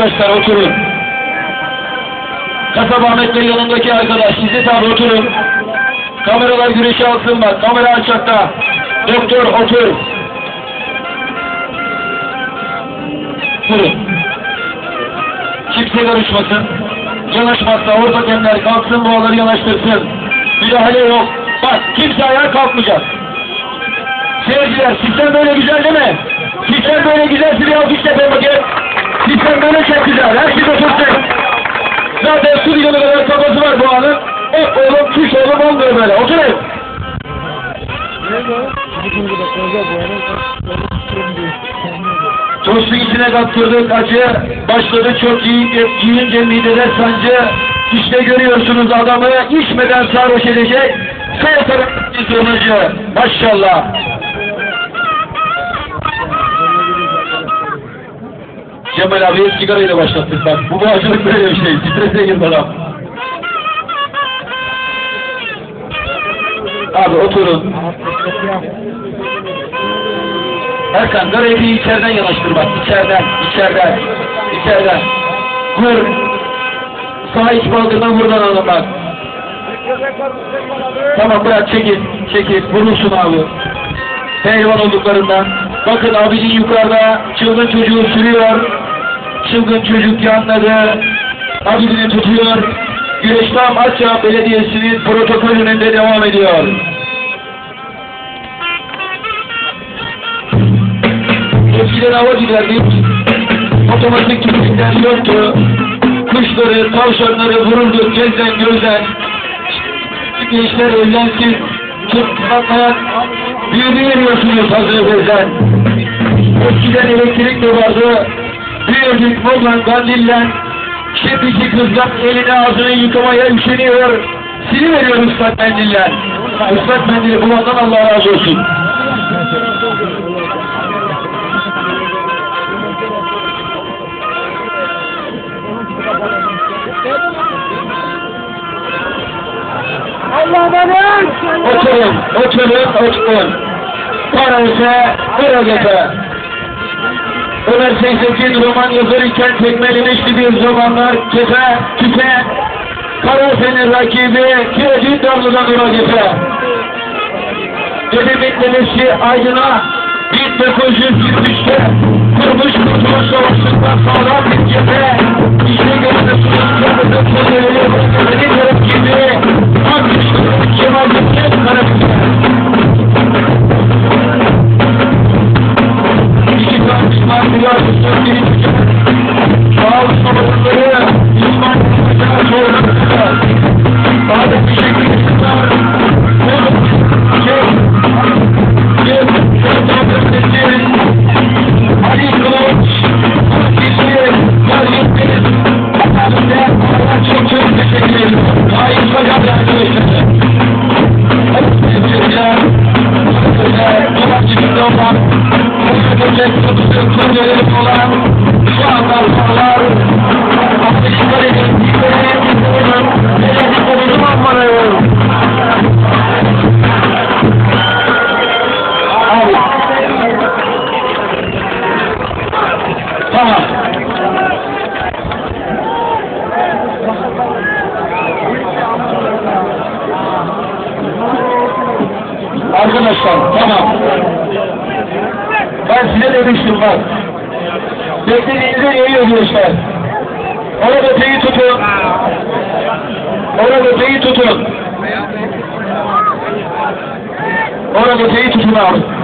arkadaşlar oturun. Kasap Ahmet Bey yanındaki arkadaş İzzet abi oturun. Kameralar güreşi alsın bak. Kamera açakta. Doktor otur. Durun. Kimse karışmasın. Yanaşmazsa orta hakemler kalksın boğaları yanaştırsın. Müdahale yok. Bak kimse ayağa kalkmayacak. Seyirciler sistem böyle güzel değil mi? Sistem böyle güzelse bir alkış yapın bakayım. Böyle çok güzel. Herkes otursun. Zaten milyonu kadar kafası var bu anın. Hop oğlum kuş oğlum olmuyor böyle. Oturun. Tostu içine kaptırdık acı. Başladı çok iyi. Yiyince midede sancı. İşte görüyorsunuz adamı içmeden sarhoş edecek. Sol tarafı sonucu. Maşallah. Cemal abi sigarayla başlattık bak. Bu bağcılık böyle bir şey. Strese girdi adam. Abi oturun. Erkan gareyi içeriden yanaştır bak. İçeriden, içeriden, içeriden. Vur. Sağ iç baldırdan buradan alın bak. Tamam bırak çekil, çekil. Vurursun abi. Pehlivan olduklarından. Bakın abinin yukarıda çılgın çocuğu sürüyor. Çılgın çocuk yanladı. Abidini tutuyor. Güreş tam Akçay Belediyesi'nin protokolünde devam ediyor. Eskiden hava giderdik. Otomatik tüpükler yoktu. Kuşları, tavşanları vururduk gözden gözden. Gençler evlensin. Çıkmayan birini veriyorsunuz hazır gözden. Eskiden elektrik de vardı. Büyüdük Mogan Gandil'den. Şimdiki kızlar elini ağzını yıkamaya üşeniyor. Siliveriyor ıslak mendiller. Islak mendili bulandan Allah razı olsun. Oturun, oturun, oturun. Para ise, para. Ömer Seyfettin roman yazar iken tekmelemişti bir zamanlar kefe, tüfe. Karafe'nin rakibi Kirecin Damlı'dan yola getir. Dedemin dedesi Aydın'a 1923'te kurmuş Kurtuluş Savaşı'ndan sağlam olan, Ölecek tutusun kundelerim olan, şu anda sorular, Afrika'da gittikleri, Neresi konuşum ammanayım. Abi. Tamam. Arkadaşlar tamam. Ben size demiştim bak. Beklediğinizde geliyor gençler. Orada teyi tutun. Orada teyi tutun. Orada teyi tutun abi.